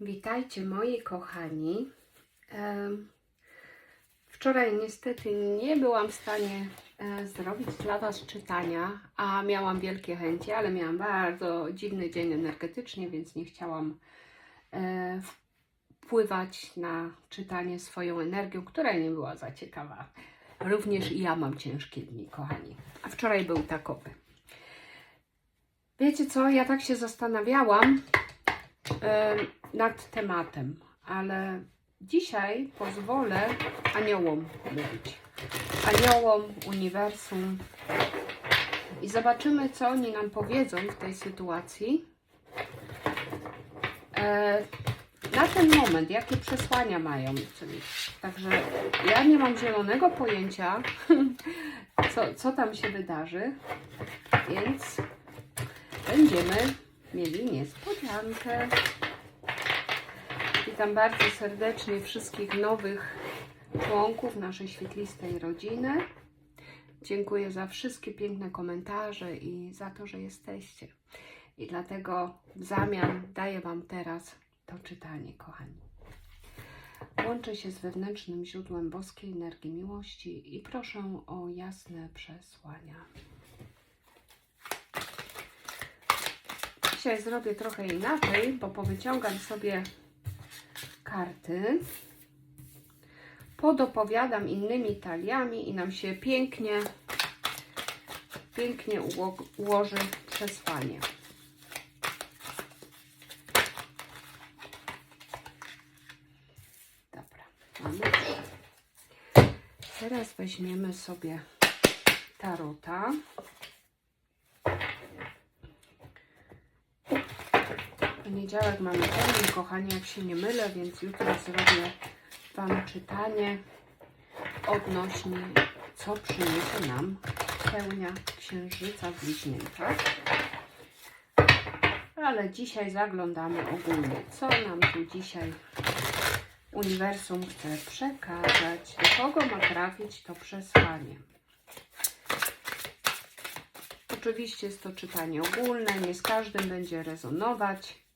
Witajcie moi kochani. Wczoraj niestety nie byłam w stanie e, zrobić dla Was czytania, a miałam wielkie chęci, ale miałam bardzo dziwny dzień energetycznie, więc nie chciałam e, wpływać na czytanie swoją energią, która nie była za ciekawa. Również i ja mam ciężkie dni, kochani. A wczoraj był takowy. Wiecie co, ja tak się zastanawiałam, nad tematem, ale dzisiaj pozwolę aniołom mówić. Aniołom, uniwersum i zobaczymy, co oni nam powiedzą w tej sytuacji. E, na ten moment, jakie przesłania mają. Czyli, także ja nie mam zielonego pojęcia, co, co tam się wydarzy, więc będziemy mieli niespodziankę. Witam bardzo serdecznie wszystkich nowych członków naszej świetlistej rodziny. Dziękuję za wszystkie piękne komentarze i za to, że jesteście. I dlatego w zamian daję Wam teraz to czytanie, kochani. Łączę się z wewnętrznym źródłem boskiej energii miłości i proszę o jasne przesłania. Dzisiaj zrobię trochę inaczej, bo powyciągam sobie karty, podopowiadam innymi taliami i nam się pięknie, pięknie uło- ułoży przesłanie. Dobra, mamy. Teraz weźmiemy sobie tarota. Poniedziałek mamy termin, kochani, jak się nie mylę, więc jutro zrobię Wam czytanie odnośnie, co przyniesie nam pełnia księżyca w bliźniętach. Ale dzisiaj zaglądamy ogólnie, co nam tu dzisiaj uniwersum chce przekazać, do kogo ma trafić to przesłanie. Oczywiście jest to czytanie ogólne, nie z każdym będzie rezonować.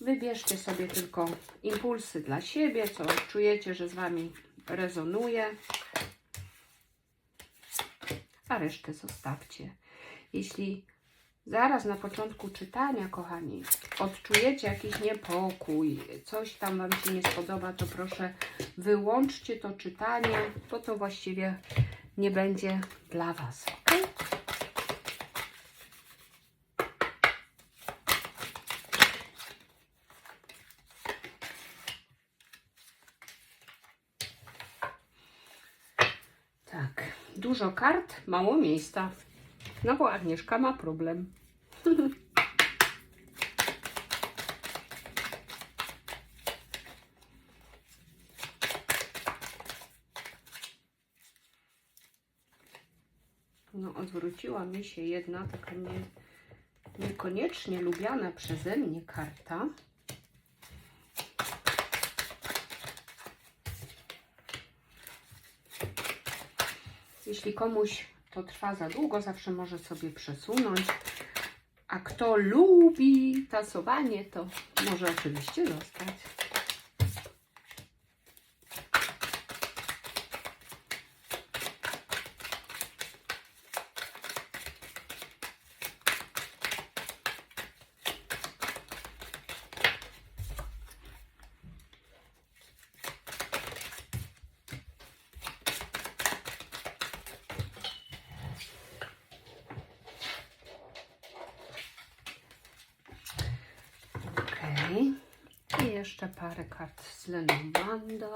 Wybierzcie sobie tylko impulsy dla siebie, co czujecie, że z Wami rezonuje, a resztę zostawcie. Jeśli zaraz na początku czytania, kochani, odczujecie jakiś niepokój, coś tam Wam się nie spodoba, to proszę wyłączcie to czytanie, bo to właściwie nie będzie dla Was, ok? Tak, dużo kart, mało miejsca. No bo Agnieszka ma problem. No, odwróciła mi się jedna taka nie, niekoniecznie lubiana przeze mnie karta. Jeśli komuś to trwa za długo, zawsze może sobie przesunąć. A kto lubi tasowanie, to może oczywiście zostać. Okej. I jeszcze parę kart z Lenormanda.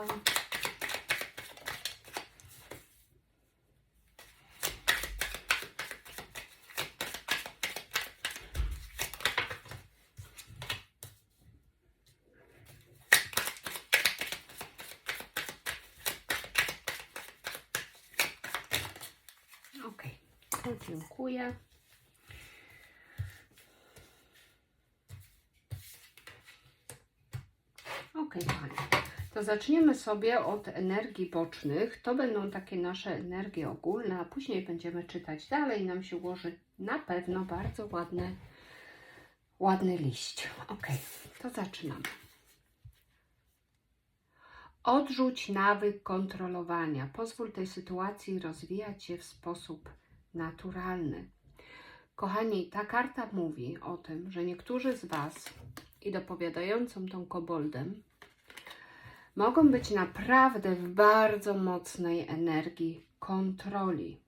Okej, to dziękuję. Ok, kochani. To zaczniemy sobie od energii bocznych. To będą takie nasze energie ogólne, a później będziemy czytać dalej. Nam się ułoży na pewno bardzo ładny, ładny liść. Ok, to zaczynamy. Odrzuć nawyk kontrolowania. Pozwól tej sytuacji rozwijać się w sposób naturalny. Kochani, ta karta mówi o tym, że niektórzy z Was, i dopowiadającą tą koboldem, mogą być naprawdę w bardzo mocnej energii kontroli.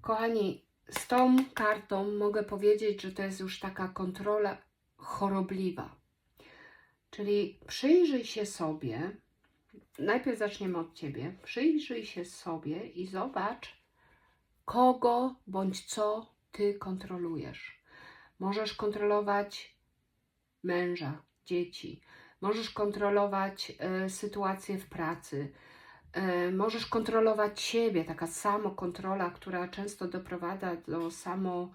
Kochani, z tą kartą mogę powiedzieć, że to jest już taka kontrola chorobliwa. Czyli przyjrzyj się sobie, najpierw zaczniemy od Ciebie, przyjrzyj się sobie i zobacz, kogo bądź co Ty kontrolujesz. Możesz kontrolować męża, dzieci, możesz kontrolować e, sytuację w pracy, e, możesz kontrolować siebie, taka samokontrola, która często doprowadza do samo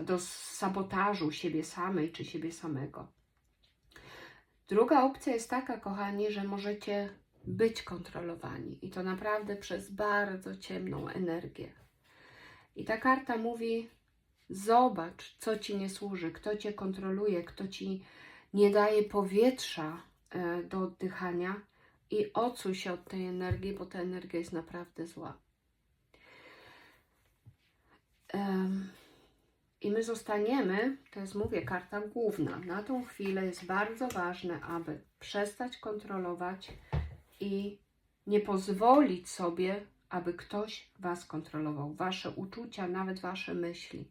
do sabotażu siebie samej czy siebie samego. Druga opcja jest taka, kochani, że możecie być kontrolowani i to naprawdę przez bardzo ciemną energię. I ta karta mówi: zobacz, co ci nie służy, kto cię kontroluje, kto ci nie daje powietrza e, do oddychania i odsuń się od tej energii, bo ta energia jest naprawdę zła. I my zostaniemy, to jest, mówię, karta główna. Na tą chwilę jest bardzo ważne, aby przestać kontrolować i nie pozwolić sobie, aby ktoś Was kontrolował. Wasze uczucia, nawet Wasze myśli.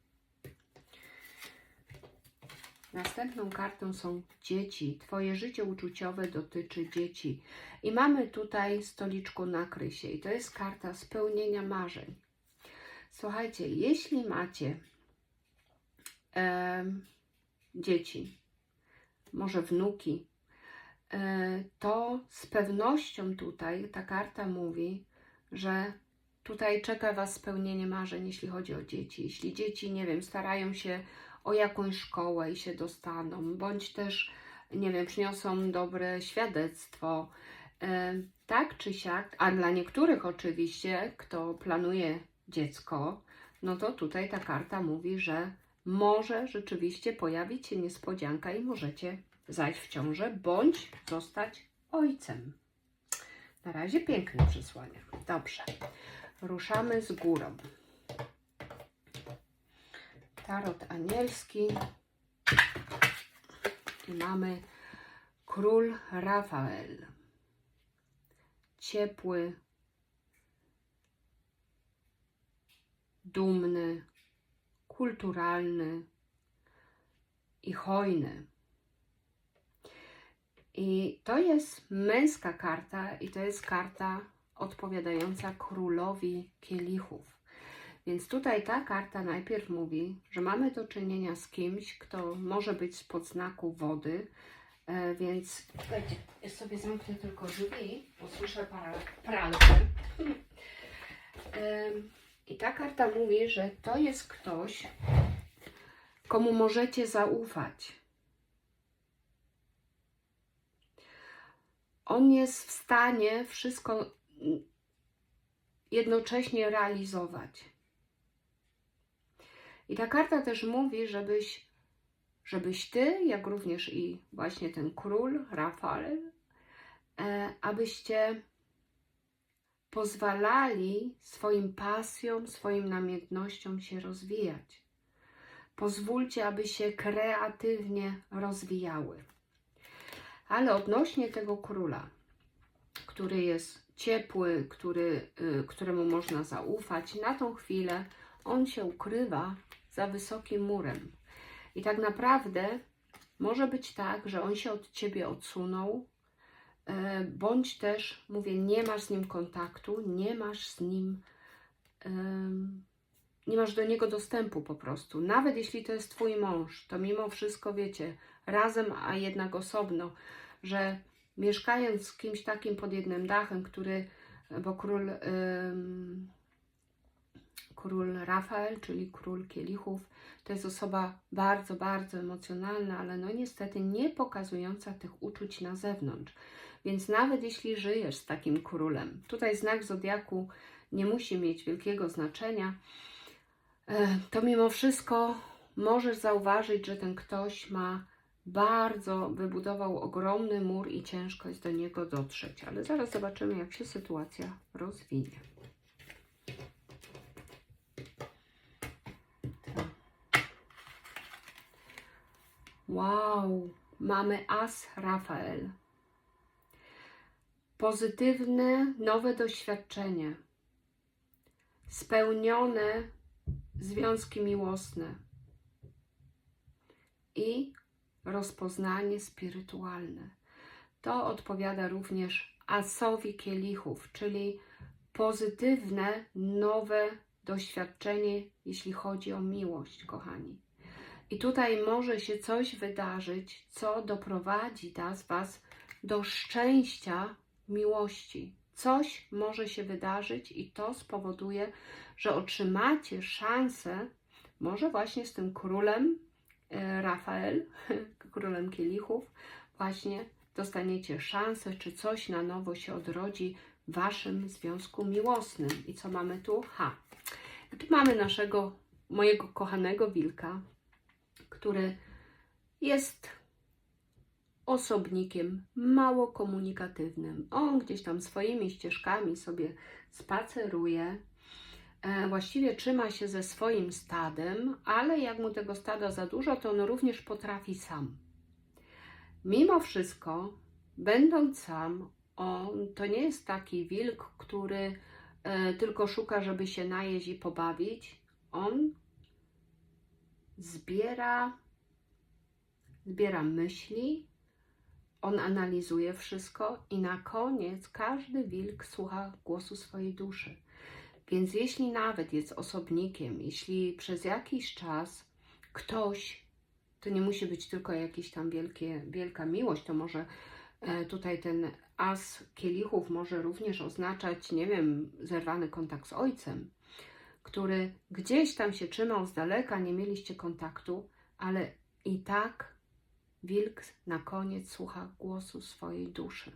Następną kartą są dzieci. Twoje życie uczuciowe dotyczy dzieci. I mamy tutaj stoliczku nakryj się. I to jest karta spełnienia marzeń. Słuchajcie, jeśli macie em, dzieci, może wnuki, e, to z pewnością tutaj ta karta mówi, że tutaj czeka Was spełnienie marzeń, jeśli chodzi o dzieci. Jeśli dzieci, nie wiem, starają się o jakąś szkołę i się dostaną, bądź też, nie wiem, przyniosą dobre świadectwo, e, tak czy siak, a dla niektórych oczywiście, kto planuje dziecko, no to tutaj ta karta mówi, że może rzeczywiście pojawić się niespodzianka i możecie zajść w ciążę, bądź zostać ojcem. Na razie piękne przesłania. Dobrze. Ruszamy z górą. Tarot anielski. I mamy król Rafael. Ciepły, dumny, kulturalny i hojny. I to jest męska karta, i to jest karta odpowiadająca królowi kielichów. Więc tutaj ta karta najpierw mówi, że mamy do czynienia z kimś, kto może być spod znaku wody, e, więc słuchajcie, ja sobie zamknę tylko drzwi, bo słyszę pralkę. I ta karta mówi, że to jest ktoś, komu możecie zaufać. On jest w stanie wszystko jednocześnie realizować. I ta karta też mówi, żebyś, żebyś ty, jak również i właśnie ten król, Rafael, e, abyście pozwalali swoim pasjom, swoim namiętnościom się rozwijać. Pozwólcie, aby się kreatywnie rozwijały. Ale odnośnie tego króla, który jest ciepły, który, y, któremu można zaufać, na tą chwilę on się ukrywa za wysokim murem. I tak naprawdę może być tak, że on się od ciebie odsunął, e, bądź też, mówię, nie masz z nim kontaktu, nie masz z nim, nie masz do niego dostępu po prostu. Nawet jeśli to jest twój mąż, to mimo wszystko wiecie, razem, a jednak osobno, że mieszkając z kimś takim pod jednym dachem, który, bo król, król Rafael, czyli król kielichów, to jest osoba bardzo, bardzo emocjonalna, ale no niestety nie pokazująca tych uczuć na zewnątrz. Więc nawet jeśli żyjesz z takim królem, tutaj znak zodiaku nie musi mieć wielkiego znaczenia, e, to mimo wszystko możesz zauważyć, że ten ktoś ma bardzo wybudował ogromny mur i ciężko jest do niego dotrzeć. Ale zaraz zobaczymy, jak się sytuacja rozwinie. Wow, mamy As Rafael. Pozytywne, nowe doświadczenie. Spełnione związki miłosne i rozpoznanie spirytualne. To odpowiada również asowi kielichów, czyli pozytywne, nowe doświadczenie, jeśli chodzi o miłość, kochani. I tutaj może się coś wydarzyć, co doprowadzi das Was do szczęścia miłości. Coś może się wydarzyć i to spowoduje, że otrzymacie szansę, może właśnie z tym królem e, Rafael, królem kielichów, właśnie dostaniecie szansę, czy coś na nowo się odrodzi w waszym związku miłosnym. I co mamy tu? Ha. I tu mamy naszego, mojego kochanego wilka, który jest osobnikiem mało komunikatywnym. On gdzieś tam swoimi ścieżkami sobie spaceruje, e, właściwie trzyma się ze swoim stadem, ale jak mu tego stada za dużo, to on również potrafi sam. Mimo wszystko, będąc sam, on to nie jest taki wilk, który e, tylko szuka, żeby się najeść i pobawić. On zbiera, zbiera myśli, on analizuje wszystko i na koniec każdy wilk słucha głosu swojej duszy. Więc jeśli nawet jest osobnikiem, jeśli przez jakiś czas ktoś, to nie musi być tylko jakaś tam wielkie, wielka miłość, to może e, tutaj ten as kielichów może również oznaczać, nie wiem, zerwany kontakt z ojcem, który gdzieś tam się trzymał z daleka, nie mieliście kontaktu, ale i tak wilk na koniec słucha głosu swojej duszy.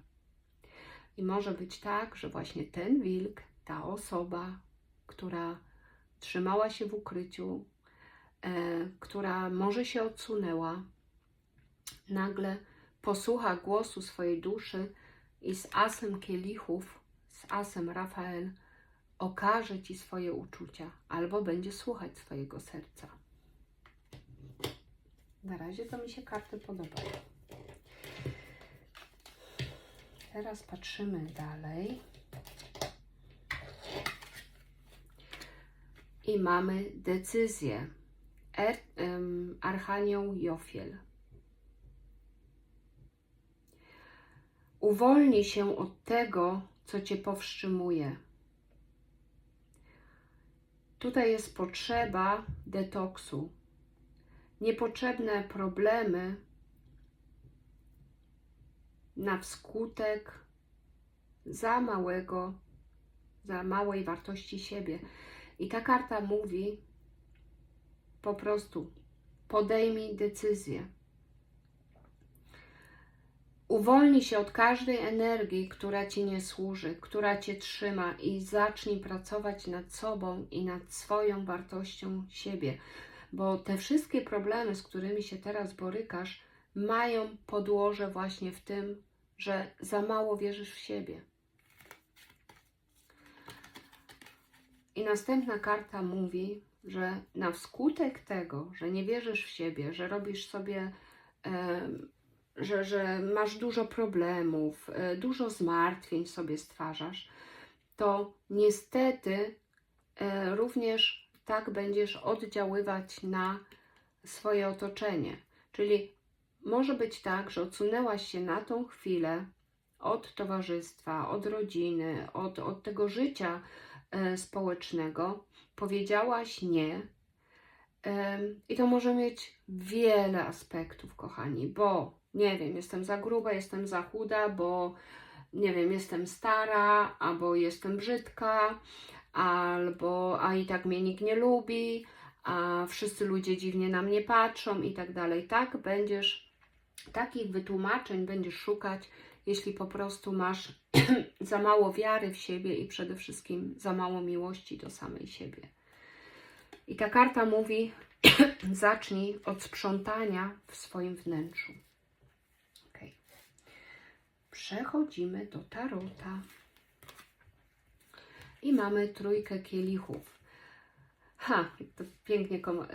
I może być tak, że właśnie ten wilk, ta osoba, która trzymała się w ukryciu, e, która może się odsunęła, nagle posłucha głosu swojej duszy i z asem kielichów, z asem Rafael, okaże Ci swoje uczucia albo będzie słuchać swojego serca. Na razie to mi się karty podobają. Teraz patrzymy dalej. I mamy decyzję. Er, um, Archanioł Jofiel. Uwolnij się od tego, co Cię powstrzymuje. Tutaj jest potrzeba detoksu, niepotrzebne problemy na wskutek za małego, za małej wartości siebie. I ta karta mówi po prostu podejmij decyzję. Uwolnij się od każdej energii, która ci nie służy, która cię trzyma i zacznij pracować nad sobą i nad swoją wartością siebie bo te wszystkie problemy, z którymi się teraz borykasz, mają podłoże właśnie w tym, że za mało wierzysz w siebie. I następna karta mówi, że na wskutek tego, że nie wierzysz w siebie, że robisz sobie, e, że, że masz dużo problemów, e, dużo zmartwień sobie stwarzasz, to niestety e, również tak będziesz oddziaływać na swoje otoczenie. Czyli może być tak, że odsunęłaś się na tą chwilę od towarzystwa, od rodziny, od, od tego życia e, społecznego, powiedziałaś nie. I to może mieć wiele aspektów, kochani, bo nie wiem, jestem za gruba, jestem za chuda, bo nie wiem, jestem stara, albo jestem brzydka, albo a i tak mnie nikt nie lubi, a wszyscy ludzie dziwnie na mnie patrzą i tak dalej. Tak będziesz, takich wytłumaczeń będziesz szukać, jeśli po prostu masz za mało wiary w siebie i przede wszystkim za mało miłości do samej siebie. I ta karta mówi: zacznij od sprzątania w swoim wnętrzu. Przechodzimy do tarota. I mamy trójkę kielichów. Ha, to pięknie kom- e,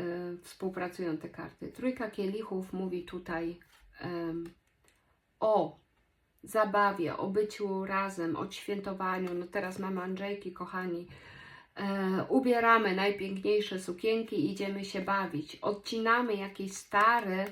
współpracują te karty. Trójka kielichów mówi tutaj em, o zabawie, o byciu razem, o świętowaniu. No teraz mamy Andrzejki, kochani. E, ubieramy najpiękniejsze sukienki idziemy się bawić. Odcinamy jakieś stare,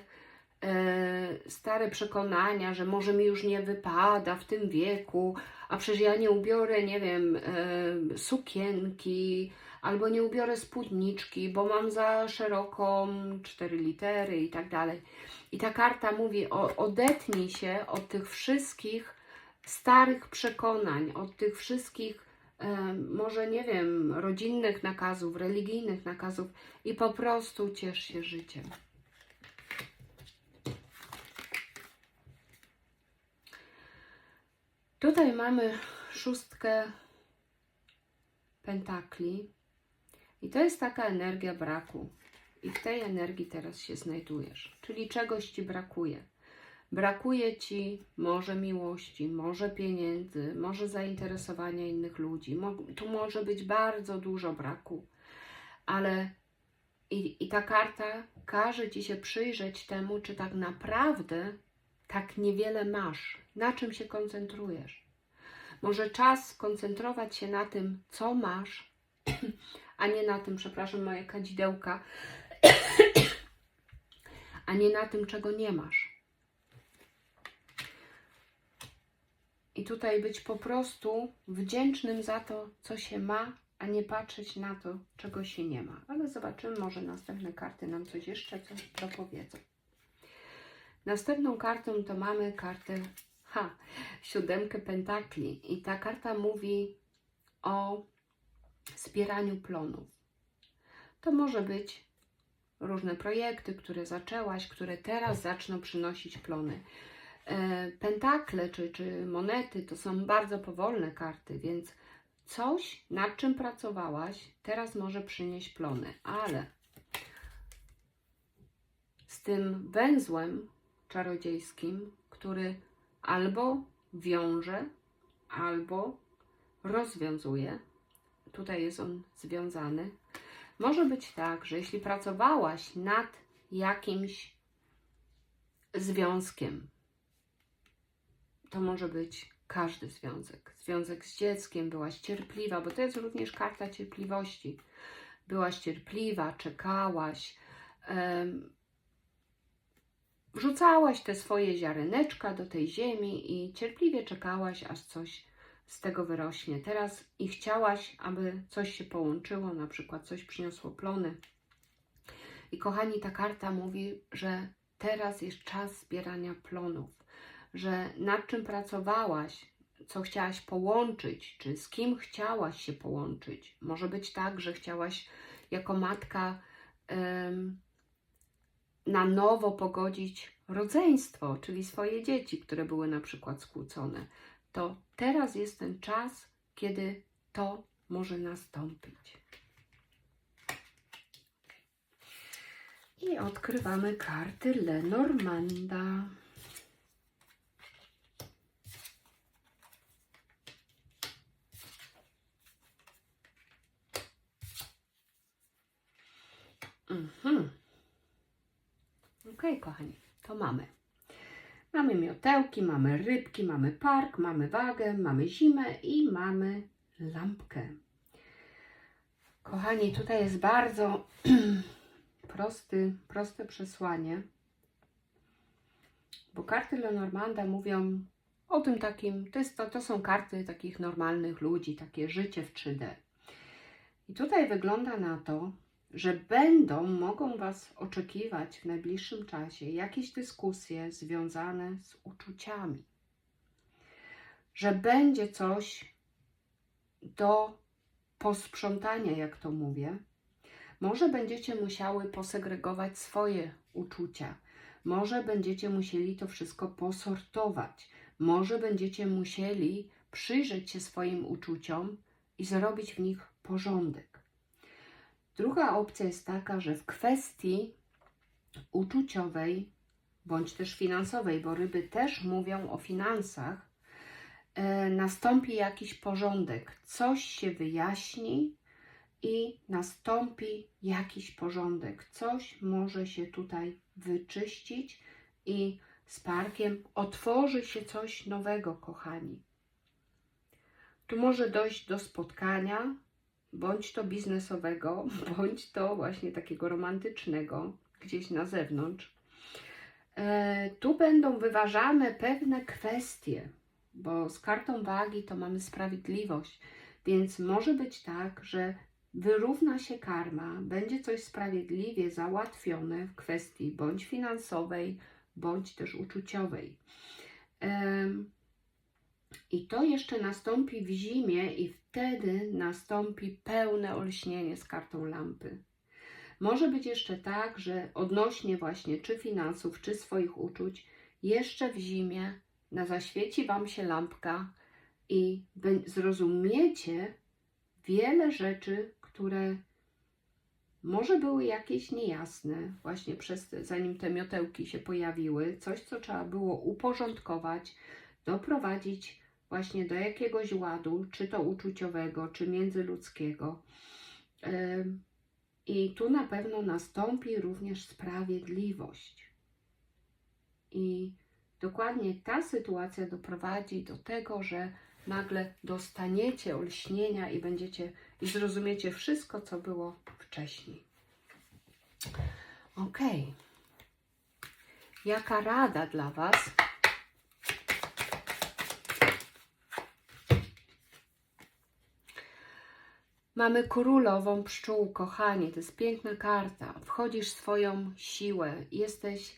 stare przekonania, że może mi już nie wypada w tym wieku, a przecież ja nie ubiorę, nie wiem, e, sukienki, albo nie ubiorę spódniczki, bo mam za szeroką cztery litery i tak dalej. I ta karta mówi o odetnij się od tych wszystkich starych przekonań, od tych wszystkich e, może nie wiem, rodzinnych nakazów, religijnych nakazów i po prostu ciesz się życiem. Tutaj mamy szóstkę pentakli i to jest taka energia braku. I w tej energii teraz się znajdujesz, czyli czegoś ci brakuje. Brakuje ci może miłości, może pieniędzy, może zainteresowania innych ludzi. Tu może być bardzo dużo braku, ale i, i ta karta każe ci się przyjrzeć temu, czy tak naprawdę tak niewiele masz, na czym się koncentrujesz. Może czas skoncentrować się na tym, co masz, a nie na tym, przepraszam, moje kadzidełka, a nie na tym, czego nie masz. I tutaj być po prostu wdzięcznym za to, co się ma, a nie patrzeć na to, czego się nie ma. Ale zobaczymy, może następne karty nam coś jeszcze coś dopowiedzą. Następną kartą to mamy kartę, ha, siódemkę pentakli. I ta karta mówi o zbieraniu plonów. To może być różne projekty, które zaczęłaś, które teraz zaczną przynosić plony. E, Pentakle czy, czy monety to są bardzo powolne karty, więc coś, nad czym pracowałaś, teraz może przynieść plony, ale z tym węzłem czarodziejskim, który albo wiąże, albo rozwiązuje, tutaj jest on związany, może być tak, że jeśli pracowałaś nad jakimś związkiem, to może być każdy związek. Związek z dzieckiem, byłaś cierpliwa, bo to jest również karta cierpliwości. Byłaś cierpliwa, czekałaś, em, wrzucałaś te swoje ziareneczka do tej ziemi i cierpliwie czekałaś, aż coś z tego wyrośnie. Teraz i chciałaś, aby coś się połączyło, na przykład coś przyniosło plony. I kochani, ta karta mówi, że teraz jest czas zbierania plonów, że nad czym pracowałaś, co chciałaś połączyć, czy z kim chciałaś się połączyć. Może być tak, że chciałaś jako matka na nowo pogodzić rodzeństwo, czyli swoje dzieci, które były na przykład skłócone to teraz jest ten czas, kiedy to może nastąpić. I odkrywamy karty Lenormanda. Mhm. Kochani, to mamy. Mamy miotełki, mamy rybki, mamy park, mamy wagę, mamy zimę i mamy lampkę. Kochani, tutaj jest bardzo prosty, proste przesłanie, bo karty Lenormanda mówią o tym takim, to, jest, to, to są karty takich normalnych ludzi, takie życie w 3D. I tutaj wygląda na to, że będą, mogą Was oczekiwać w najbliższym czasie jakieś dyskusje związane z uczuciami. Że będzie coś do posprzątania, jak to mówię. Może będziecie musiały posegregować swoje uczucia. Może będziecie musieli to wszystko posortować. Może będziecie musieli przyjrzeć się swoim uczuciom i zrobić w nich porządek. Druga opcja jest taka, że w kwestii uczuciowej bądź też finansowej, bo ryby też mówią o finansach, e, nastąpi jakiś porządek, coś się wyjaśni i nastąpi jakiś porządek, coś może się tutaj wyczyścić i z parkiem otworzy się coś nowego, kochani. Tu może dojść do spotkania, bądź to biznesowego, bądź to właśnie takiego romantycznego, gdzieś na zewnątrz. E, tu będą wyważane pewne kwestie, bo z kartą wagi to mamy sprawiedliwość, więc może być tak, że wyrówna się karma, będzie coś sprawiedliwie załatwione w kwestii bądź finansowej, bądź też uczuciowej. I to jeszcze nastąpi w zimie, i wtedy nastąpi pełne olśnienie z kartą lampy. Może być jeszcze tak, że odnośnie właśnie czy finansów, czy swoich uczuć, jeszcze w zimie na zaświeci Wam się lampka i zrozumiecie wiele rzeczy, które może były jakieś niejasne, właśnie przez zanim te miotełki się pojawiły, coś, co trzeba było uporządkować, doprowadzić właśnie do jakiegoś ładu, czy to uczuciowego, czy międzyludzkiego. I tu na pewno nastąpi również sprawiedliwość. I dokładnie ta sytuacja doprowadzi do tego, że nagle dostaniecie olśnienia i będziecie i zrozumiecie wszystko, co było wcześniej. Ok. Jaka rada dla Was? Mamy królową pszczół, kochani, to jest piękna karta. Wchodzisz w swoją siłę, jesteś,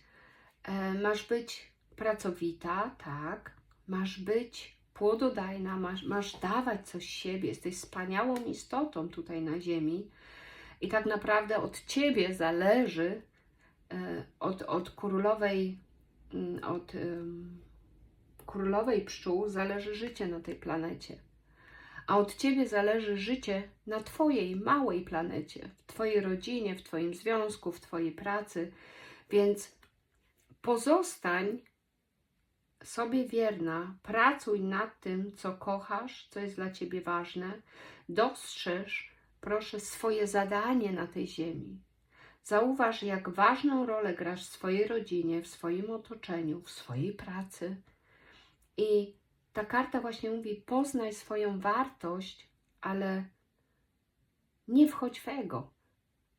e, masz być pracowita, tak, masz być płododajna, masz, masz dawać coś siebie, jesteś wspaniałą istotą tutaj na ziemi. I tak naprawdę od Ciebie zależy, e, od, od królowej, mm, od em, królowej pszczół zależy życie na tej planecie a od Ciebie zależy życie na Twojej małej planecie, w Twojej rodzinie, w Twoim związku, w Twojej pracy. Więc pozostań sobie wierna, pracuj nad tym, co kochasz, co jest dla Ciebie ważne. Dostrzeż, proszę, swoje zadanie na tej ziemi. Zauważ, jak ważną rolę grasz w swojej rodzinie, w swoim otoczeniu, w swojej pracy. I ta karta właśnie mówi: poznaj swoją wartość, ale nie wchodź w ego.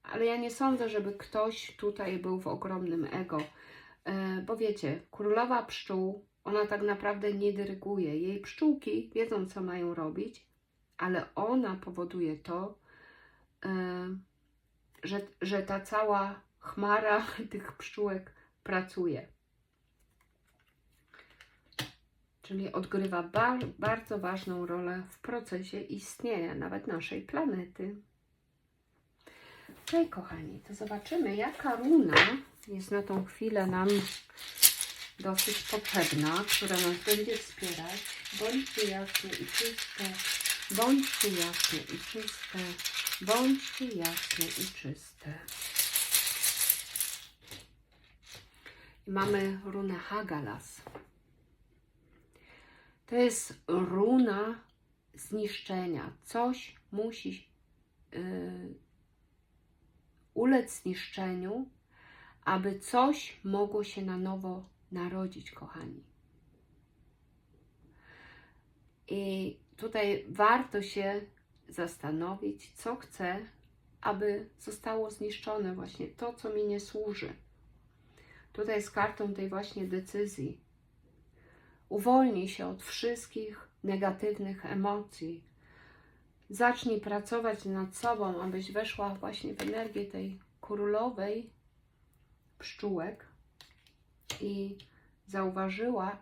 Ale ja nie sądzę, żeby ktoś tutaj był w ogromnym ego, e, bo wiecie, królowa pszczół, ona tak naprawdę nie dyryguje. Jej pszczółki wiedzą, co mają robić, ale ona powoduje to, e, że, że ta cała chmara tych pszczółek pracuje czyli odgrywa ba bardzo ważną rolę w procesie istnienia nawet naszej planety. Ok, kochani, to zobaczymy, jaka runa jest na tą chwilę nam dosyć potrzebna, która nas będzie wspierać. Bądźcie jasne i czyste, bądźcie jasne i czyste, bądźcie jasne i czyste. I mamy runę Hagalas. To jest runa zniszczenia. Coś musi yy, ulec zniszczeniu, aby coś mogło się na nowo narodzić, kochani. I tutaj warto się zastanowić, co chcę, aby zostało zniszczone właśnie to, co mi nie służy. Tutaj z kartą tej właśnie decyzji Uwolnij się od wszystkich negatywnych emocji. Zacznij pracować nad sobą, abyś weszła właśnie w energię tej królowej pszczółek i zauważyła,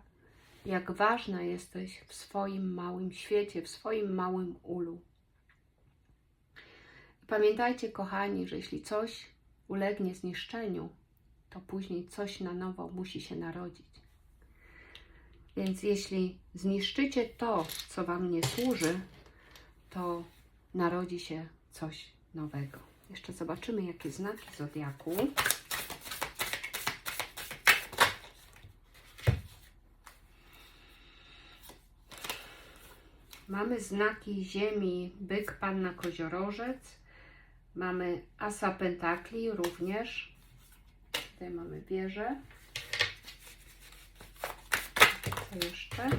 jak ważna jesteś w swoim małym świecie, w swoim małym ulu. Pamiętajcie, kochani, że jeśli coś ulegnie zniszczeniu, to później coś na nowo musi się narodzić. Więc jeśli zniszczycie to, co Wam nie służy, to narodzi się coś nowego. Jeszcze zobaczymy, jakie znaki zodiaku. Mamy znaki ziemi, byk, panna, koziorożec. Mamy asa pentakli również. Tutaj mamy wieżę. Co jeszcze?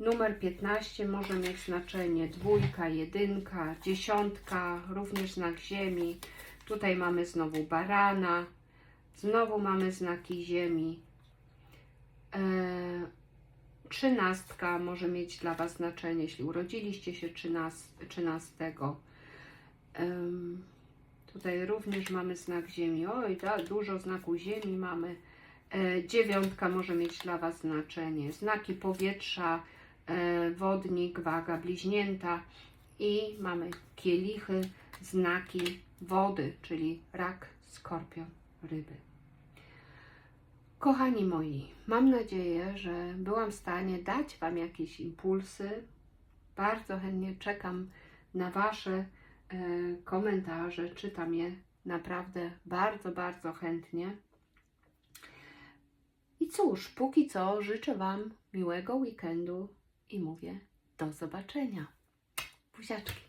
Numer 15 może mieć znaczenie dwójka, jedynka, dziesiątka, również znak ziemi. Tutaj mamy znowu barana, znowu mamy znaki ziemi. E, trzynastka może mieć dla Was znaczenie, jeśli urodziliście się 13. 13. Em, tutaj również mamy znak ziemi. Oj, da, dużo znaku ziemi mamy. E, dziewiątka może mieć dla Was znaczenie. Znaki powietrza, e, wodnik, waga, bliźnięta i mamy kielichy, znaki wody, czyli rak, skorpion, ryby. Kochani moi, mam nadzieję, że byłam w stanie dać Wam jakieś impulsy. Bardzo chętnie czekam na Wasze e, komentarze, czytam je naprawdę bardzo, bardzo chętnie. I cóż, póki co życzę Wam miłego weekendu i mówię do zobaczenia. Buziaczki.